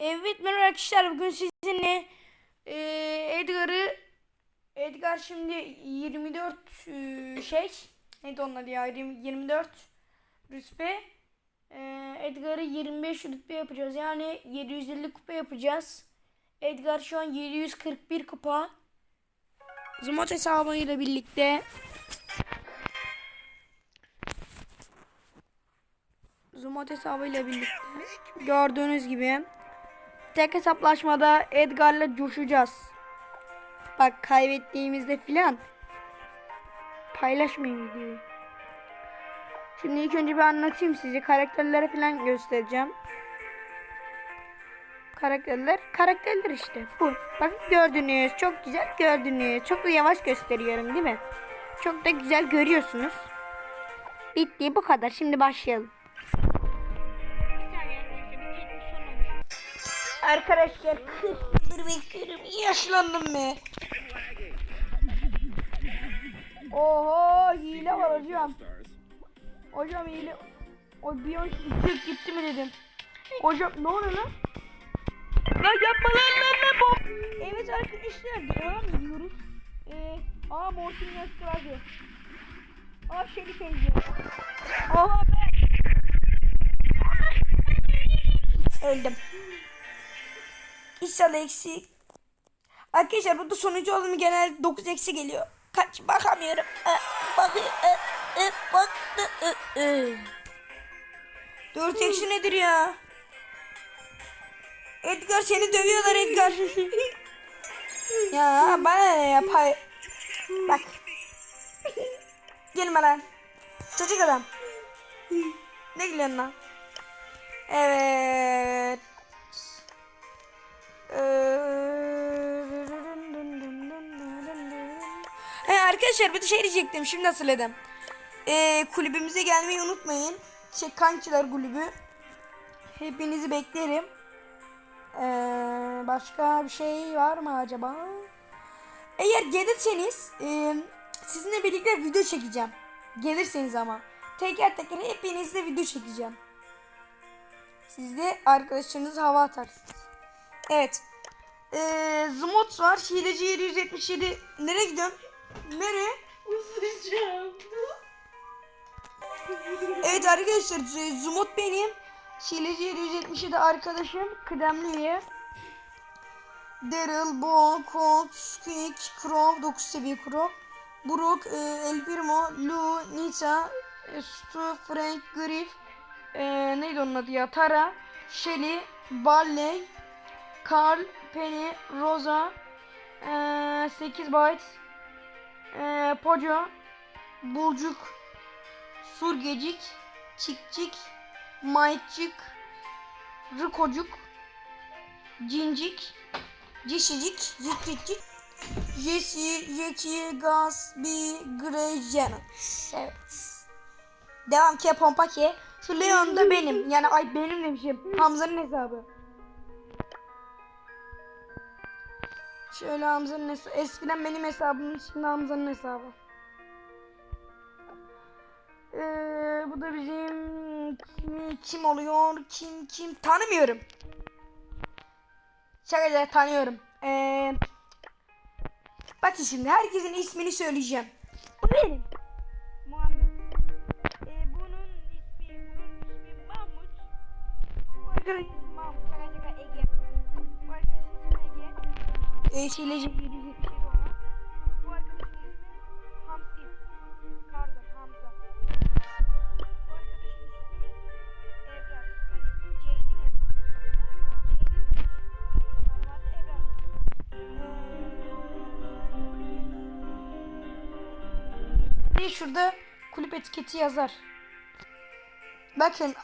Evet merhaba arkadaşlar. Bugün sizinle e, Edgar'ı Edgar şimdi 24 e, şey neydi adı ya 20 24 rütbe e, Edgar'ı 25 rütbe yapacağız. Yani 750 kupa yapacağız. Edgar şu an 741 kupa. Zumot hesabıyla birlikte. Zumot hesabıyla birlikte. Gördüğünüz gibi tek hesaplaşmada Edgar'la coşacağız. Bak kaybettiğimizde filan paylaşmayın videoyu. Şimdi ilk önce bir anlatayım size. Karakterleri falan göstereceğim. Karakterler, karakterler işte. Bu. Bakın gördünüz. Çok güzel gördünüz. Çok da yavaş gösteriyorum değil mi? Çok da güzel görüyorsunuz. Bitti bu kadar. Şimdi başlayalım. Arkadaşlar dur bekliyorum. Yaşlandım be. Oho hile var hocam. Hocam hile. O bir an çık gitti mi dedim. Hocam ne oluyor lan? Lan yapma lan lan lan bom. Evet arkadaşlar devam ediyoruz. Ee, aa Mortin Yaskıladı. Aa Şeli teyze. Oha be. Öldüm. İnşallah eksik. Arkadaşlar burada sonucu olduğum genelde 9 eksi geliyor. Kaç bakamıyorum. Bakıyor. Bak. E. 4 eksi nedir ya? Edgar seni dövüyorlar Edgar. ya bana ne ya pay. Bak. Gelme lan. Çocuk adam. Ne gülüyorsun lan? Evet. He arkadaşlar bir de şey diyecektim şimdi hatırladım. Ee, kulübümüze gelmeyi unutmayın. Şey kankiler kulübü. Hepinizi beklerim. Ee, başka bir şey var mı acaba? Eğer gelirseniz e, sizinle birlikte video çekeceğim. Gelirseniz ama. Teker teker hepinizle video çekeceğim. Siz de arkadaşlarınız hava atarsınız. Evet. Ee, Zumot var. Hileci 777. Nereye gidiyorsun? Nereye? Uzayacağım. Evet arkadaşlar Z- Zumot benim. Hileci 777 arkadaşım. Kıdemli üye. Daryl, Bo, Colt, Squeak, Crow, 9 seviye Crow. Brook, e, El Primo, Lou, Nita, e, Stu, Frank, Griff, e, neydi onun adı ya? Tara, Shelly, Barley, Carl, Penny, Rosa, e, 8 Byte, e, Poco, Bulcuk, Surgecik, Çikçik, Maycık, Rıkocuk, Cincik, Cişicik, Cikcikcik, Jesse, Jackie, Gatsby, Grey Janet. Evet. Devam ki pompa ki. Şu Leon da benim. Yani ay benim demişim. Hamza'nın hesabı. Şöyle Hamza'nın hesabı. Eskiden benim hesabım. Şimdi Hamza'nın hesabı. Ee, bu da bizim kim, kim oluyor? Kim kim tanımıyorum. Şaka tanıyorum. Ee, bakın şimdi herkesin ismini söyleyeceğim. Bu benim. Ege. Şeyleci 777 ona. Bu arkadaşın ismi Hamsi. Pardon Hamza. Bu arkadaşın ismi Evren. Hani Ceylin Evren. O Ceylin. Normalde Evren. Ee, şurada kulüp etiketi yazar. Bakın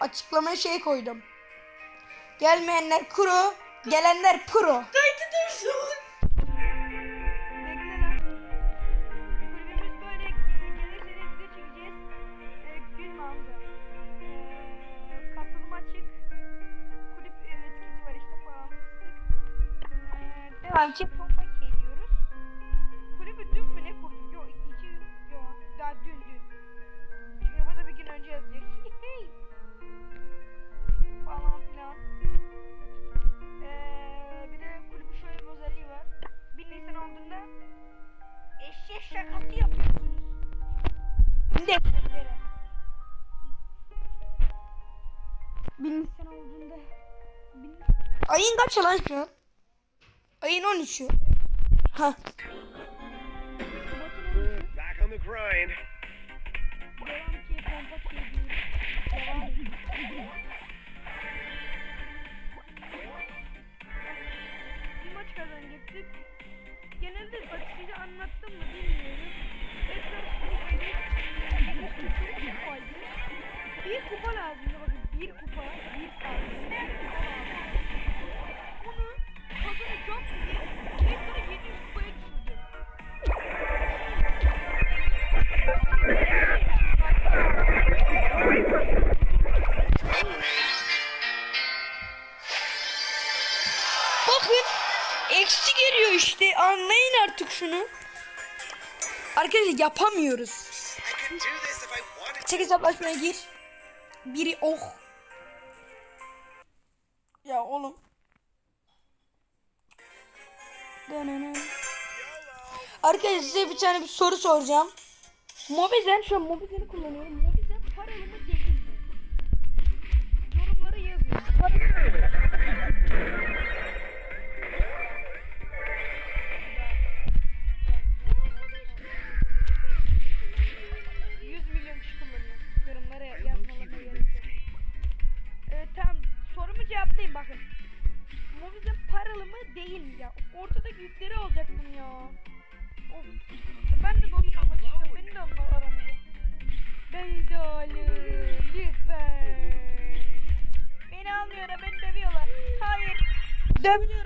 açıklamaya şey koydum. Gelmeyenler kuru, gelenler pro. Kaydı Avcı Pompa geliyoruz. Kulübü dün mü ne kurduk? Yo iki gün. Yo daha dün dün. Çünkü bu da bir gün önce yazacak. Falan filan. Ee, bir de kulübü şöyle bir özelliği var. Bir Nisan olduğunda eşek şakası yapıyorsunuz. Ne? Bir Nisan olduğunda... Ayın kaç lan şu an? Ayın 13'ü. Ha. Şunu. Arkadaşlar yapamıyoruz. Çek hesaplaşmaya gir. Biri oh. Ya oğlum. Arkadaşlar size bir tane bir soru soracağım. Mobizen şu an Mobizen'i kullanıyorum. Mobizen paralı mı değil mi? Yorumlara yazın. Cevaplayayım bakın. Mobizen paralı mı değil mi ya? Ortada yükleri alacaktım ya. Of. Ben de dost almak istiyorum. Beni de. Beni de alın. Lütfen. Beni almıyor da beni dövüyorlar. Hayır. Dövüyorum.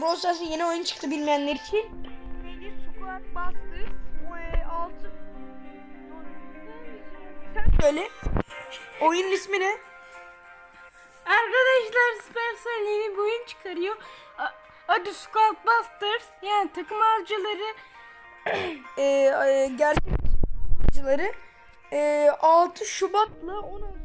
Ee, Brawl Stars'ın yeni oyun çıktı bilmeyenler için. Neydi? Squad Busters. E, altı... Sen söyle. Oyunun ismi ne? Arkadaşlar Supercell yeni bir oyun çıkarıyor. Adı Squad Busters. Yani takım avcıları. e, e, gerçek oyuncuları e, 6 Şubat'la 16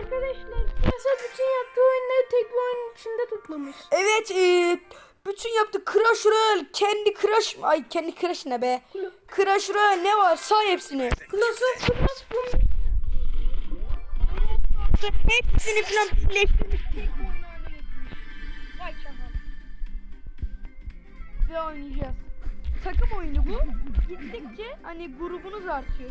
Arkadaşlar Supercell bütün yaptığı oyunları tek bir oyunun içinde toplamış. Evet e, bütün yaptı Crash Royale, kendi Crash ay kendi Crash ne be? Crash Royale ne var say hepsini. Clash of Clans bu. Hepsini falan birleştirmiş oyun. Vay. Ve oynayacağız. Takım oyunu bu. Gittikçe hani grubunuz artıyor.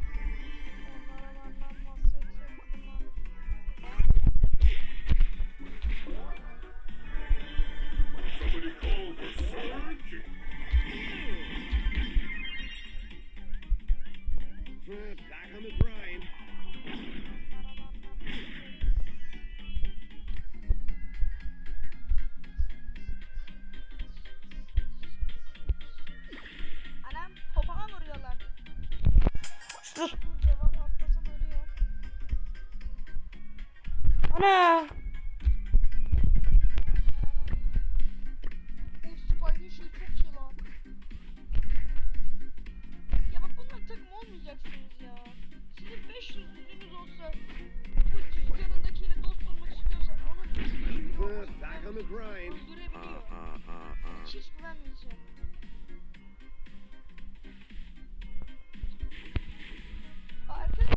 Sus. Ana.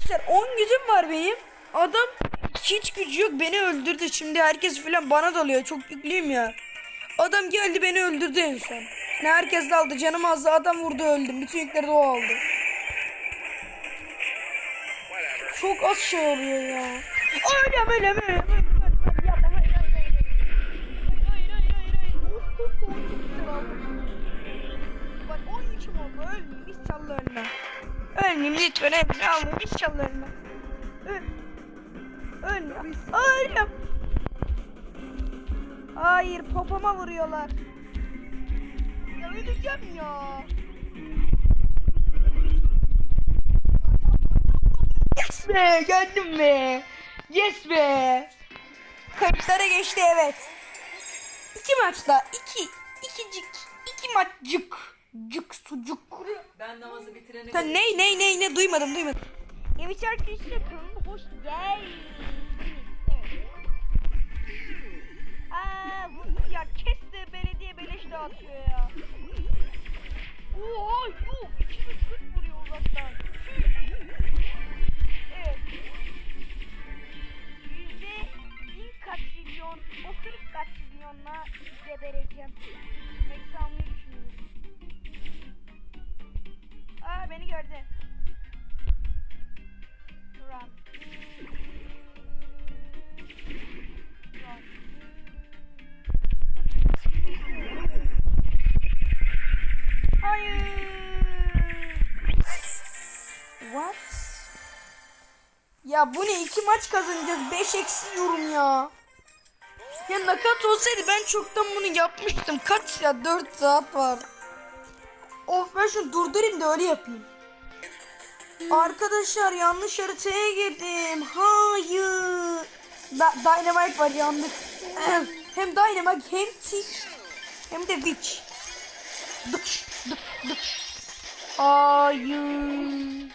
Arkadaşlar 10 gücüm var benim. Adam hiç gücü yok beni öldürdü. Şimdi herkes falan bana dalıyor. Çok yüklüyüm ya. Adam geldi beni öldürdü en son. Ne herkes daldı. Canım azdı. Adam vurdu öldüm. Bütün yükleri de o aldı. Çok az şey oluyor ya. Öyle böyle böyle böyle. Ölmeyeyim lütfen ölme. Almayayım. İnşallah ölmem. Öl. Ölmüyor. Ölüyorum. Hayır popoma vuruyorlar. Ya öleceğim ya. Yes be geldim be. Yes be. Kayıtlara geçti evet. İki maçta iki ikicik iki maçcık cık sucuk. Ben namazı bitirene Sen ne ne ne ne duymadım duymadım. Evet arkadaşlar kanalıma hoş geldiniz. Evet. Aa bu ya kes de belediye beleş dağıtıyor ya. Oha yuh 240 vuruyor uzaktan. Evet. Yüzde bin katrilyon, osuruk katrilyonla gebereceğim. Beni gördü. Run. What? Ya bu ne? iki maç kazanacağız. 5 eksi yorum ya. Ya nakat olsaydı ben çoktan bunu yapmıştım. Kaç ya? 4 saat var. Of ben şunu durdurayım da öyle yapayım. Arkadaşlar yanlış haritaya girdim. Hayır. Da Dynamite var yandık. hem Dynamite hem Tick hem de Witch. Dıkş dık dıkş. Hayır.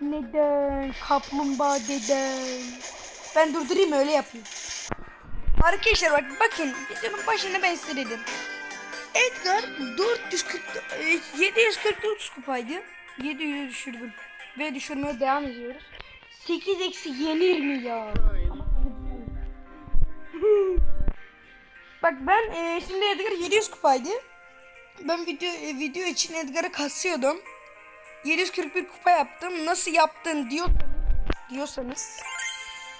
Neden? Kaplumbağa deden. Ben durdurayım öyle yapayım. Arkadaşlar bak bakın videonun başında ben size. Edgar 440 e, 749 kupaydı. 700'e düşürdüm. Ve düşürmeye devam ediyoruz. 8 eksi yenir mi ya? Bak ben e, şimdi Edgar 700 kupaydı. Ben video e, video için Edgar'ı kasıyordum. 741 kupa yaptım. Nasıl yaptın diyor diyorsanız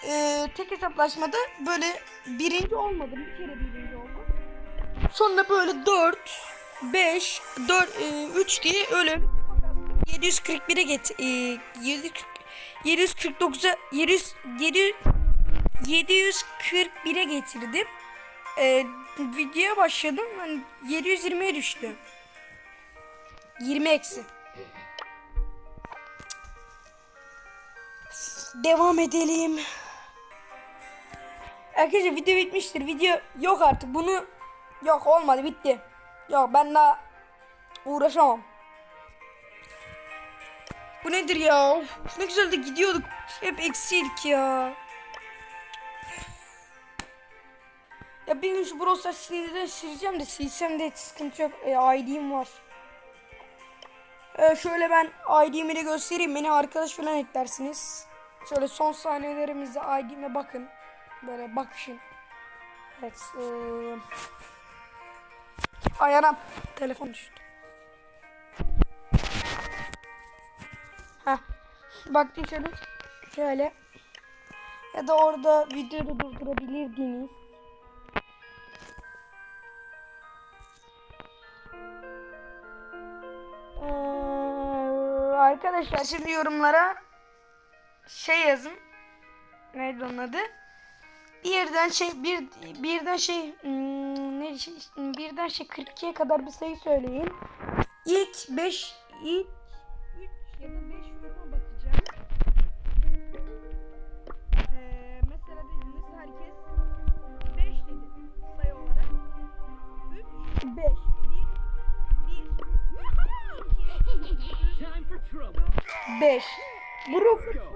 e, tek hesaplaşmada böyle birinci olmadım. Bir kere oldum. Sonra böyle 4 5 4 3 diye öyle 741'e get e, 740 749'a 700 700 741'e getirdim. E, videoya başladım. Hani 720'ye düştü. 20 eksi. Devam edelim. Arkadaşlar video bitmiştir. Video yok artık. Bunu yok olmadı bitti. Yok ben daha uğraşamam. Bu nedir ya? Ne güzel de gidiyorduk. Hep eksiydik ya. Ya bir gün şu Brawl Stars sinirden sileceğim de silsem de sıkıntı yok. E, ID'm var. E, şöyle ben ID'mi de göstereyim. Beni arkadaş falan eklersiniz. Şöyle son saniyelerimizde ID'me bakın. Böyle bakışın. Evet. E, ay anam. Telefon düştü. Heh. Baktıysanız şöyle. Ya da orada videoyu durdurabilirdiniz. Ee, arkadaşlar şimdi yorumlara şey yazın. Neydi onun adı? Birden şey bir birden şey hmm, şey birden şey 42'ye kadar bir sayı söyleyin. İlk 5 ilk 3 ya da 5 yoruma bakacağım. Ee, mesela mesela herkes 5 dedi sayı olarak. 3 5 1 1 2 5 Brook